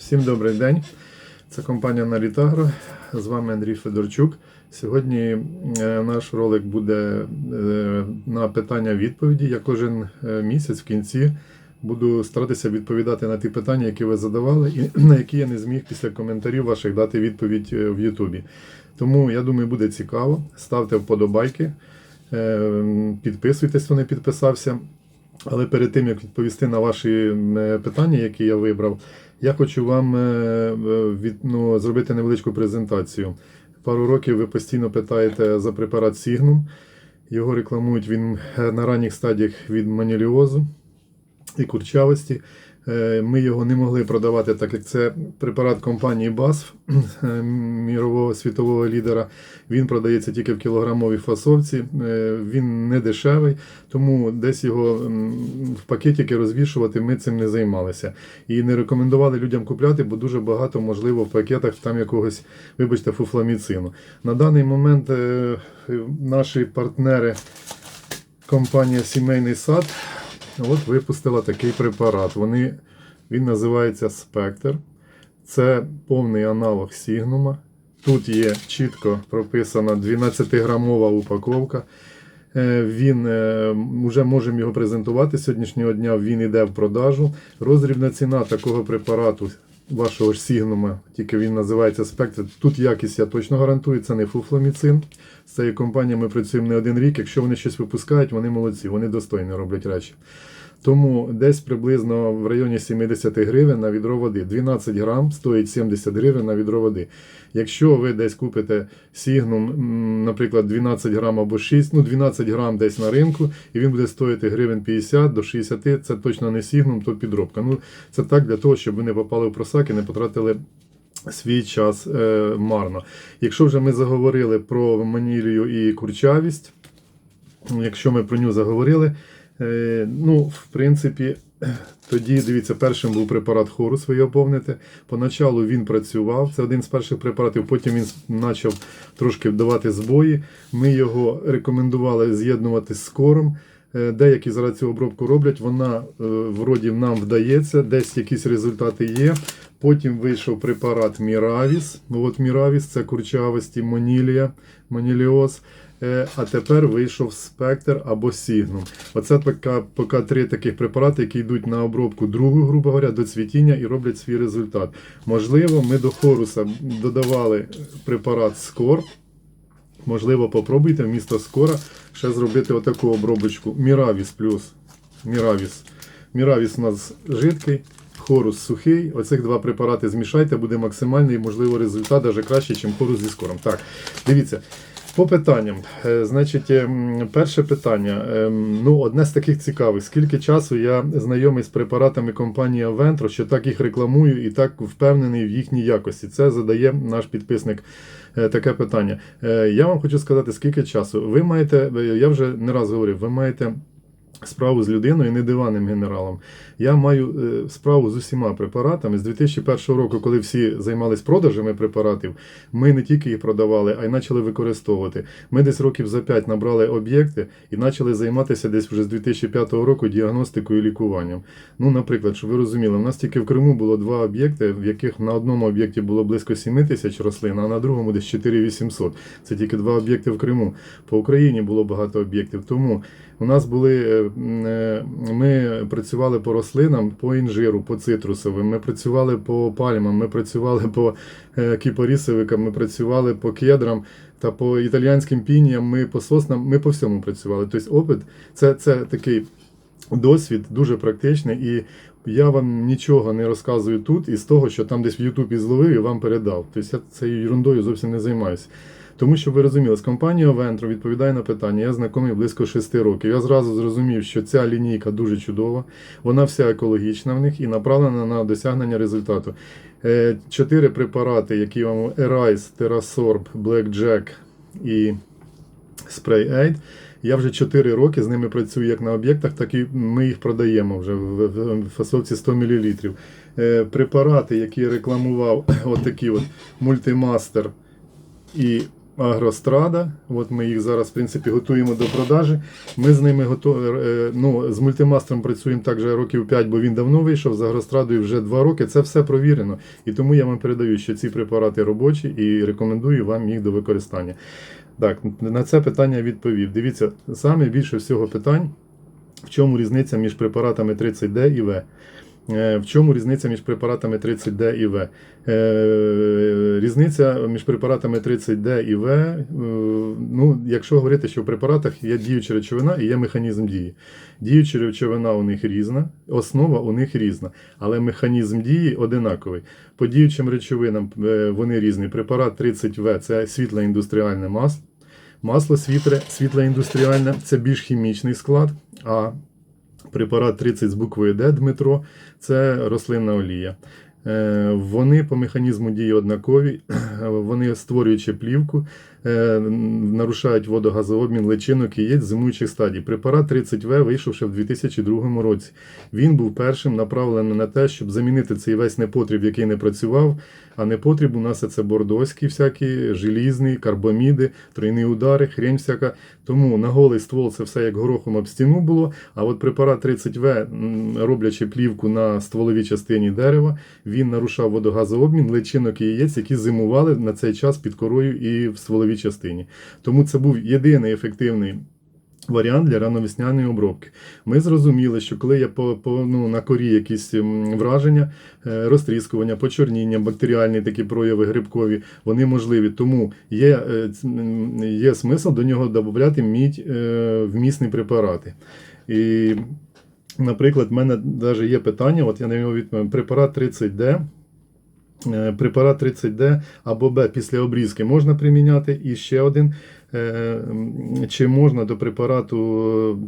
Всім добрий день. Це компанія Налітагро. З вами Андрій Федорчук. Сьогодні е, наш ролик буде е, на питання-відповіді. Я кожен е, місяць в кінці буду старатися відповідати на ті питання, які ви задавали, і на які я не зміг після коментарів ваших дати відповідь в Ютубі. Тому я думаю, буде цікаво. Ставте вподобайки, підписуйтесь, хто не підписався. Але перед тим як відповісти на ваші питання, які я вибрав, я хочу вам е, е, від, ну, зробити невеличку презентацію. Пару років ви постійно питаєте за препарат Сігнум. Його рекламують він е, на ранніх стадіях від маніліозу і курчавості. Е, Ми його не могли продавати, так як це препарат компанії BASF, е, мірового світового лідера. Він продається тільки в кілограмовій фасовці. Е, Він не дешевий, тому десь його в пакетики розвішувати ми цим не займалися. І не рекомендували людям купляти, бо дуже багато, можливо, в пакетах там якогось, вибачте, фуфламіцину. На даний момент наші партнери, компанія Сімейний сад, от випустила такий препарат. Вони, він називається Спектр. Це повний аналог Сігнума. Тут є чітко прописана 12-грамова упаковка. Е, Він е, вже можемо його презентувати сьогоднішнього дня. Він йде в продажу. Розрібна ціна такого препарату вашого ж Сігнума, тільки він називається Спектр. Тут якість я точно гарантую, це не фуфломіцин. З цією компанією ми працюємо не один рік. Якщо вони щось випускають, вони молодці, вони достойно роблять речі. Тому десь приблизно в районі 70 гривень на відро води. 12 грам стоїть 70 гривень на відро води. Якщо ви десь купите сігнум, наприклад, 12 грам або 6, ну 12 грам десь на ринку, і він буде стоїти гривень 50 до 60, це точно не сігнум, то підробка. Ну, це так для того, щоб ви не попали в просак і не потратили свій час е, марно. Якщо вже ми заговорили про манілію і курчавість, якщо ми про нього заговорили, ну, в принципі, тоді дивіться, першим був препарат хорус, ви його помните. Поначалу він працював, це один з перших препаратів, потім він почав трошки давати збої. Ми його рекомендували з'єднувати з кором. Е, Деякі зараз цю обробку роблять, вона е, вроді нам вдається, десь якісь результати є. Потім вийшов препарат Міравіс. Ну, От Міравіс це курчавості Монілія, Моніліоз. Е, А тепер вийшов спектр або Сігнум. Оце така, поки три таких препарати, які йдуть на обробку другу, грубо говоря, до цвітіння і роблять свій результат. Можливо, ми до хоруса додавали препарат Скор. Можливо, попробуйте вмісто скора ще зробити отаку обробочку. Міравіс плюс. Міравіс. Міравіс у нас жидкий, хорус сухий. Оцих два препарати змішайте, буде максимальний, можливо, результат навіть краще, ніж хорус зі скором. Так, дивіться. По питанням. Е, Значить, ем, перше питання. Ем, Ну, одне з таких цікавих. Скільки часу я знайомий з препаратами компанії Aventro, що так їх рекламую і так впевнений в їхній якості. Це задає наш підписник е, таке питання. Е, Я вам хочу сказати, скільки часу. Ви маєте, е, я вже не раз говорив, ви маєте. Справу з людиною, не диваним генералом. Я маю е, справу з усіма препаратами. З 2001 року, коли всі займалися продажами препаратів, ми не тільки їх продавали, а й почали використовувати. Ми десь років за 5 набрали об'єкти і почали займатися десь вже з 2005 року діагностикою і лікуванням. Ну, наприклад, щоб ви розуміли, у нас тільки в Криму було два об'єкти, в яких на одному об'єкті було близько 7 тисяч рослин, а на другому десь 4800. Це тільки два об'єкти в Криму. По Україні було багато об'єктів. Тому у нас були, е, ми працювали по рослинам, по інжиру, по цитрусовим, ми працювали по пальмам, ми працювали по е, кіпорісовикам, ми працювали по кедрам та по італіянським пініям, ми по соснам, ми по всьому працювали. Тобто опит це, це такий досвід дуже практичний і. Я вам нічого не розказую тут із того, що там десь в Ютубі зловив і вам передав. Тобто я цією ерундою зовсім не займаюся. Тому що ви розуміли, з компанією Ventro відповідає на питання. Я знайомий близько 6 років. Я зразу зрозумів, що ця лінійка дуже чудова, вона вся екологічна в них і направлена на досягнення результату. Е, Чотири препарати, які вам Erise, Terrasorb, Blackjack і Spray Aid. Я вже 4 роки з ними працюю як на об'єктах, так і ми їх продаємо вже в фасовці 100 мл. Е, препарати, які рекламував отакі от мультимастер і Агрострада. От ми їх зараз, в принципі, готуємо до продажі. Ми з ними готові. Ну, з мультимастером працюємо так же років 5, бо він давно вийшов. З агрострадою вже 2 роки. Це все провірено. І тому я вам передаю, що ці препарати робочі і рекомендую вам їх до використання. Так, на це питання відповів. Дивіться, саме більше всього питань, в чому різниця між препаратами 30D і В. Е, В чому різниця між препаратами 30D і В? Е, Різниця між препаратами 30D і В, е, ну, якщо говорити, що в препаратах є діюча речовина і є механізм дії. Діюча речовина у них різна, основа у них різна, але механізм дії одинаковий. По діючим речовинам вони різні. Препарат 30В це світле індустріальне масло. Масло світле, світле індустріальне це більш хімічний склад, а препарат 30 з буквою Д Дмитро це рослинна олія. Е, Вони по механізму дії однакові, вони створюючи плівку, нарушають водогазообмін личинок і яєць зимуючих стадій. Препарат 30В вийшов ще в 2002 році. Він був першим направлений на те, щоб замінити цей весь непотріб, який не працював. А непотріб у нас це бордоські, всякі, желізні, карбаміди, тройні удари, хрень всяка. Тому на голий ствол це все як горохом об стіну було. А от препарат 30В, роблячи плівку на стволовій частині дерева, він нарушав водогазообмін личинок і яєць, які зимували на цей час під корою і в стволовій частині. Тому це був єдиний ефективний. Варіант для ранновесняної обробки. Ми зрозуміли, що коли є по, по, ну, на корі якісь враження, е, розтріскування, почорніння, бактеріальні такі прояви грибкові, вони можливі. Тому є, е, є смисл до нього додати мідь е, вмісні препарати. І, наприклад, в мене навіть є питання, от я на нього відповім, препарат 30D. Е, Препарат 30D або Б після обрізки можна приміняти. І ще один. е, Чи можна до препарату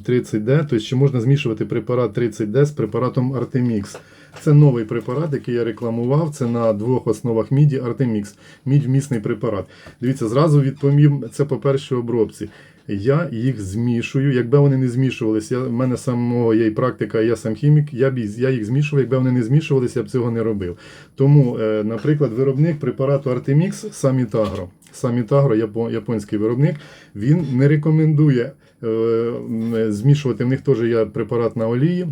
30D, тобто чи можна змішувати препарат 30D з препаратом Artemix? Це новий препарат, який я рекламував. Це на двох основах міді Artemix. Мідь вмісний препарат. Дивіться, зразу відповім це по першій обробці. Я їх змішую. Якби вони не змішувалися, в мене самого є і практика, я сам хімік, я б я їх змішував, якби вони не змішувалися, я б цього не робив. Тому, е, наприклад, виробник препарату Артемікс Самітагро. Самітагро, япо- японський виробник, він не рекомендує е, змішувати. В них теж є препарат на олії.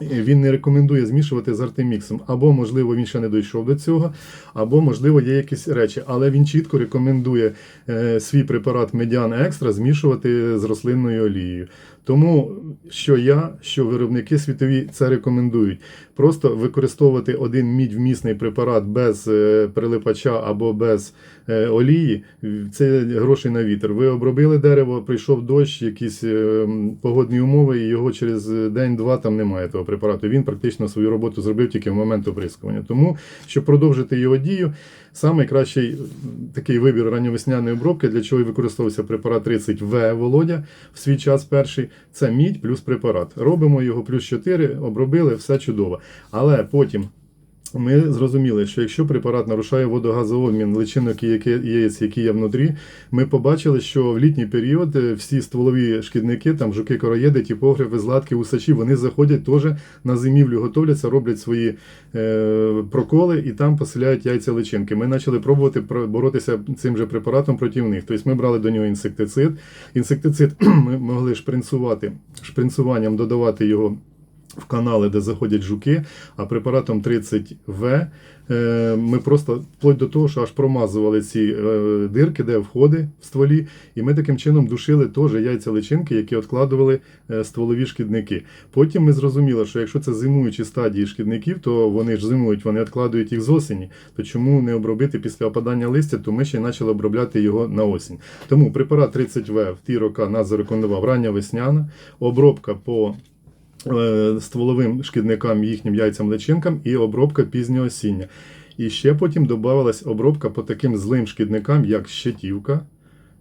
Він не рекомендує змішувати з артеміксом. Або, можливо, він ще не дійшов до цього, або, можливо, є якісь речі. Але він чітко рекомендує е, свій препарат Медіан Екстра змішувати з рослинною олією. Тому що я, що виробники світові це рекомендують. Просто використовувати один мідь-вмісний препарат без е, прилипача або без е, олії це гроші на вітер. Ви обробили дерево, прийшов дощ, якісь е, погодні умови, і його через день-два там немає того препарату. Він практично свою роботу зробив тільки в момент оприскування. Тому, щоб продовжити його дію, найкращий такий вибір ранньовесняної обробки, для чого і використовувався препарат 30В Володя в свій час перший. Це мідь плюс препарат. Робимо його плюс 4, обробили, все чудово. Але потім. Ми зрозуміли, що якщо препарат нарушає водогазообмін личинок яєць, які є внутрі, ми побачили, що в літній період е, всі стволові шкідники, там жуки короєди, тіпографи, златки, усачі, вони заходять теж на зимівлю, готовляться, роблять свої е, проколи і там поселяють яйця личинки. Ми почали пробувати про- боротися цим же препаратом проти них. Тобто ми брали до нього інсектицид. Інсектицид ми могли шпринцувати, шпринцуванням додавати його в канали, де заходять жуки, а препаратом 30В е, ми просто вплоть до того, що аж промазували ці е, дирки, де входи в стволі, і ми таким чином душили теж яйця личинки, які откладували е, стволові шкідники. Потім ми зрозуміли, що якщо це зимуючі стадії шкідників, то вони ж зимують, вони откладують їх з осені. То чому не обробити після опадання листя, то ми ще й почали обробляти його на осінь. Тому препарат 30В в ті роки нас зарекомендував рання весняна, обробка по стволовим шкідникам, їхнім яйцям личинкам і обробка пізнього осіння. І ще потім додавалась обробка по таким злим шкідникам, як щитівка,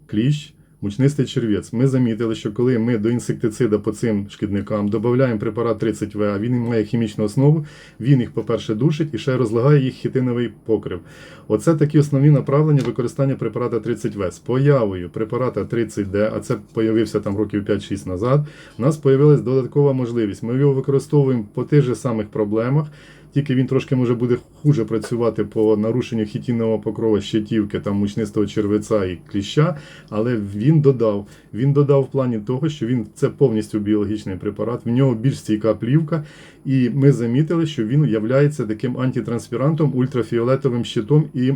кліщ, мучнистий червець. Ми замітили, що коли ми до інсектицида по цим шкідникам додаємо препарат 30В, а він має хімічну основу, він їх, по-перше, душить і ще розлагає їх хітиновий покрив. Оце такі основні направлення використання препарата 30В. З появою препарата 30D, а це появився там років 5-6 назад, у нас появилась додаткова можливість. Ми його використовуємо по тих же самих проблемах. Тільки він трошки може буде хуже працювати по нарушенню хітінного покрова щитівки, там мучнистого червеця і кліща. Але він додав. Він додав в плані того, що він це повністю біологічний препарат. В нього більш стійка плівка, і ми замітили, що він є таким антитранспірантом, ультрафіолетовим щитом і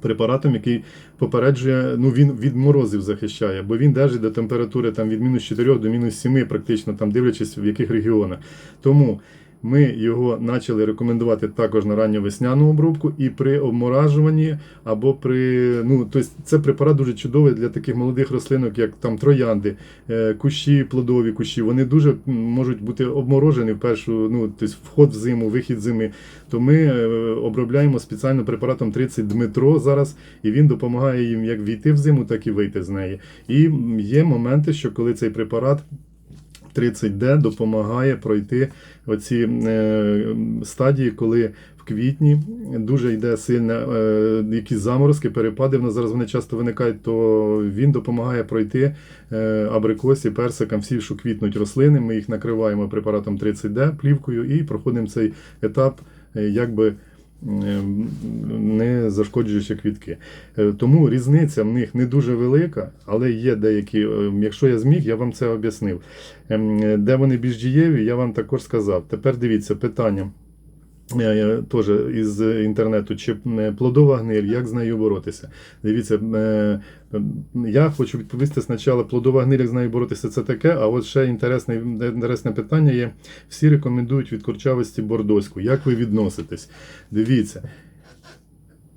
препаратом, який попереджує, ну він від морозів захищає, бо він держить до температури там від мінус 4 до мінус 7, практично там дивлячись в яких регіонах. Тому ми його почали рекомендувати також на ранньовесняну обробку і при обморажуванні або при ну тобто це препарат дуже чудовий для таких молодих рослинок, як там троянди, е, кущі, плодові кущі. Вони дуже можуть бути обморожені в першу, ну тобто вход в зиму, вихід зими. То ми е, обробляємо спеціально препаратом 30 Дмитро зараз, і він допомагає їм як війти в зиму, так і вийти з неї. І є моменти, що коли цей препарат 30D допомагає пройти оці е, стадії, коли в квітні дуже йде сильне якісь заморозки, перепади. В нас зараз вони часто виникають, то він допомагає пройти е, абрикосі, персикам, всі, що квітнуть рослини. Ми їх накриваємо препаратом 30D плівкою і проходимо цей етап, е, якби. Е, Не зашкоджуючи квітки. Е, Тому різниця в них не дуже велика, але є деякі. е, Якщо я зміг, я вам це об'яснив. Ем, Де вони більш дієві, я вам також сказав. Тепер дивіться питання. Е, Теж із інтернету, чи е, плодова гниль, як з нею боротися? Дивіться, е, я хочу відповісти спочатку, плодова гниль, як з нею боротися, це таке. А от ще інтересне, інтересне питання є: всі рекомендують від курчавості бордоську. Як ви відноситесь? Дивіться.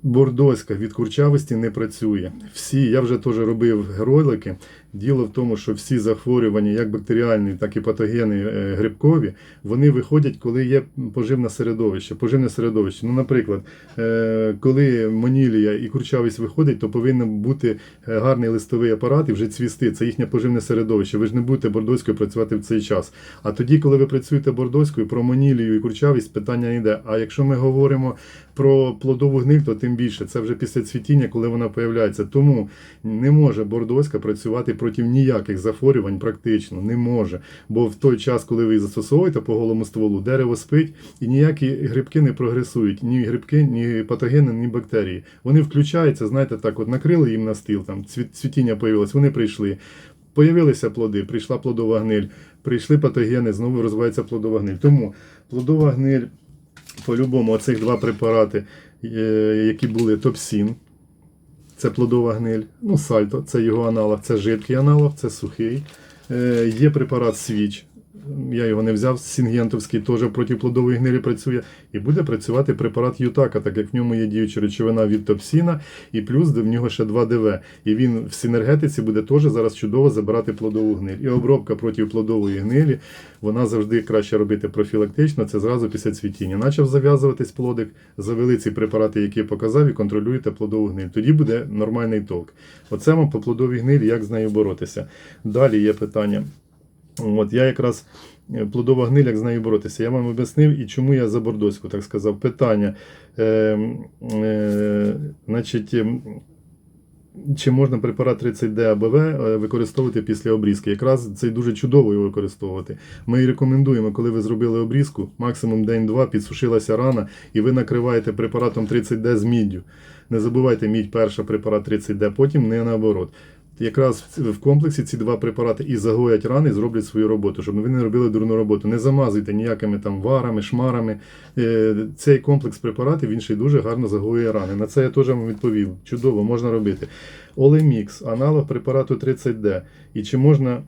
Бордоська від курчавості не працює. Всі, я вже теж робив ролики. Діло в тому, що всі захворювання, як бактеріальні, так і патогени е, грибкові, вони виходять, коли є поживне середовище. Поживне середовище. Ну, наприклад, е, коли монілія і курчавість виходить, то повинен бути е, гарний листовий апарат і вже цвісти. Це їхнє поживне середовище. Ви ж не будете бордоською працювати в цей час. А тоді, коли ви працюєте бордоською, про монілію і курчавість питання не йде. А якщо ми говоримо про плодову гниль, то тим більше це вже після цвітіння, коли вона появляється. Тому не може бордоська працювати проти ніяких захворювань, практично не може. Бо в той час, коли ви застосовуєте по голому стволу, дерево спить і ніякі грибки не прогресують. Ні грибки, ні патогени, ні бактерії. Вони включаються, знаєте, так, от накрили їм на стіл, там цвітіння появилось, вони прийшли. Появилися плоди, прийшла плодова гниль, прийшли патогени, знову розвивається плодова гниль. Тому плодова гниль, по-любому, оцих два препарати, е, які були топсін, це плодова гниль, ну сальто, це його аналог, це жидкий аналог, це сухий. Е, Є препарат свіч. Я його не взяв, Сінгентовський теж проти плодової гнилі працює. І буде працювати препарат Ютака, так як в ньому є діюча речовина від топсіна, і плюс в нього ще 2 ДВ. І він в синергетиці буде теж зараз чудово забирати плодову гниль. І обробка проти плодової гнилі, вона завжди краще робити профілактично, це зразу після цвітіння. Почав зав'язуватись плодик, завели ці препарати, які я показав, і контролюєте плодову гниль. Тоді буде нормальний толк. Оце вам по плодовій гнилі, як з нею боротися. Далі є питання. От я якраз е, плодова гниль, як з нею боротися. Я вам об'яснив і чому я за бордоську так сказав. Питання. Е, е, значить, ем, чи можна препарат 30D АБВ е, використовувати після обрізки? Якраз це дуже чудово його використовувати. Ми рекомендуємо, коли ви зробили обрізку, максимум день-два, підсушилася рана, і ви накриваєте препаратом 30D з міддю. Не забувайте мідь перша препарат 30D, потім не наоборот. Якраз в- комплексі ці два препарати і загоять рани, і зроблять свою роботу, щоб ви не робили дурну роботу. Не замазуйте ніякими там варами, шмарами. Е, Цей комплекс препаратів він ще й дуже гарно загоює рани. На це я теж вам відповів. Чудово, можна робити. Олемікс, аналог препарату 30D. І чи можна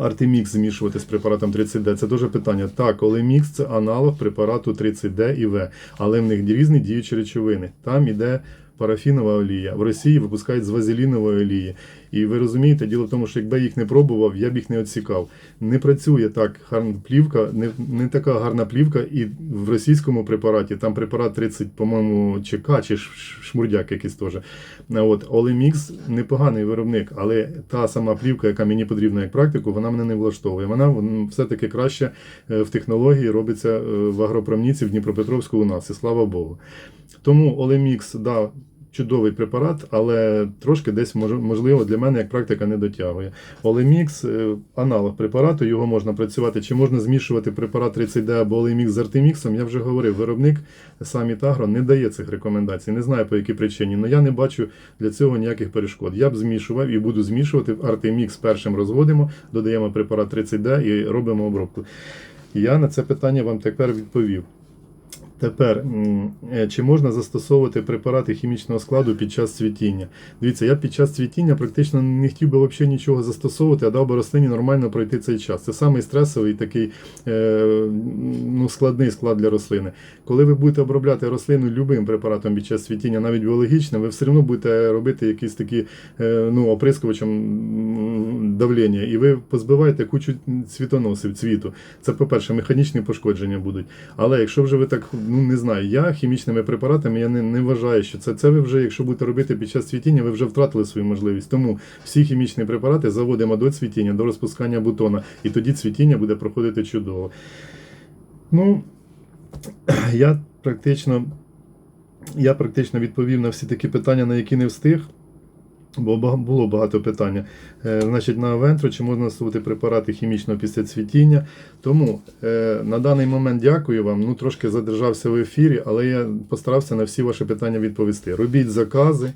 Артемікс змішувати з препаратом 30D? Це дуже питання. Так, Олемікс це аналог препарату 30D і В, але в них різні діючі речовини. Там іде парафінова олія. В Росії випускають з вазелінової олії. І ви розумієте, діло в тому, що якби я їх не пробував, я б їх не оцікав. Не працює так гарна плівка, не, не така гарна плівка, і в російському препараті там препарат 30, по-моєму, ЧК чи шмурдяк якийсь теж. От Олемікс непоганий виробник, але та сама плівка, яка мені потрібна як практику, вона мене не влаштовує. Вона все-таки краще е, в технології робиться е, в агропромніці в Дніпропетровську у нас, і слава Богу. Тому Олемікс, да, чудовий препарат, але трошки десь можливо для мене як практика не дотягує. Олемікс аналог препарату, його можна працювати. Чи можна змішувати препарат 30D або Олемікс з Артеміксом? Я вже говорив, виробник самі Тагро не дає цих рекомендацій. Не знаю по якій причині, але я не бачу для цього ніяких перешкод. Я б змішував і буду змішувати. Артемікс першим розводимо, додаємо препарат 30D і робимо обробку. Я на це питання вам тепер відповів. Тепер, е, чи можна застосовувати препарати хімічного складу під час цвітіння? Дивіться, я під час цвітіння практично не хотів би взагалі нічого застосовувати, а дав би рослині нормально пройти цей час. Це самий стресовий такий е, ну, складний склад для рослини. Коли ви будете обробляти рослину любим препаратом під час цвітіння, навіть біологічним, ви все одно будете робити якісь такі е, ну, оприскувачем давлення, і ви позбиваєте кучу цвітоносів цвіту. Це, по-перше, механічні пошкодження будуть. Але якщо вже ви так, ну не знаю, я хімічними препаратами я не, не вважаю, що це, це ви вже, якщо будете робити під час цвітіння, ви вже втратили свою можливість. Тому всі хімічні препарати заводимо до цвітіння, до розпускання бутона, і тоді цвітіння буде проходити чудово. Ну, я практично, я практично відповів на всі такі питання, на які не встиг. Бо було багато питання. Е, значить, на Авентру, чи можна насувати препарати хімічного після цвітіння. Тому е, на даний момент дякую вам. Ну, трошки задержався в ефірі, але я постарався на всі ваші питання відповісти. Робіть закази.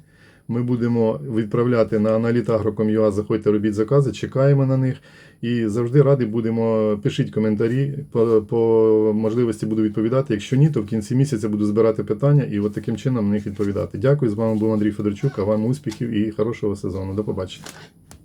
Ми будемо відправляти на analytagro.com.ua, заходьте, робіть закази, чекаємо на них. І завжди раді будемо. Пишіть коментарі, по, по можливості буду відповідати. Якщо ні, то в кінці місяця буду збирати питання і от таким чином на них відповідати. Дякую. З вами був Андрій Федорчук, а вам успіхів і хорошого сезону. До побачення.